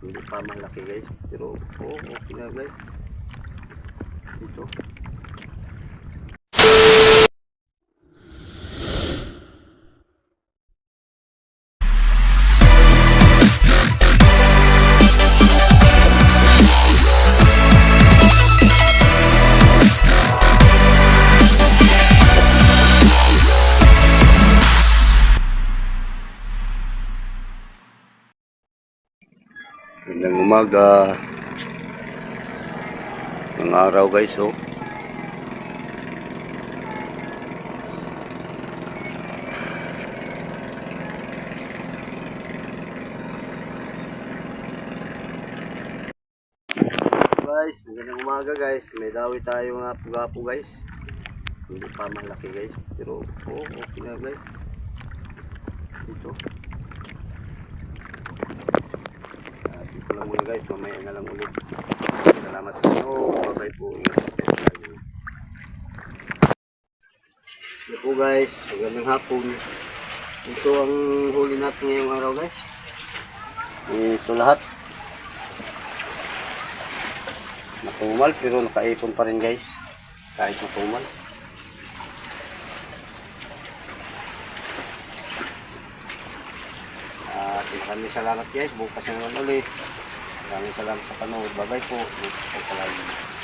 Hindi pa malaki guys. Pero oo, okay na guys. Ito. Magandang umaga. Ng araw guys, oh. Guys, magandang umaga guys. May dawi tayo nga pugapo guys. Hindi pa malaki guys. Pero oo, okay na guys. Ito. Ah, dito lang guys, mamaya na lang ulit. Salamat sa inyo. Po. Ingat po po guys, magandang hapon. Ito ang huli natin ngayong araw guys. Ito lahat. Natumal pero nakaipon pa rin guys. Kahit natumal. At maraming salamat guys. Bukas na naman ulit. Maraming salamat sa panood. Bye bye po. Bye-bye.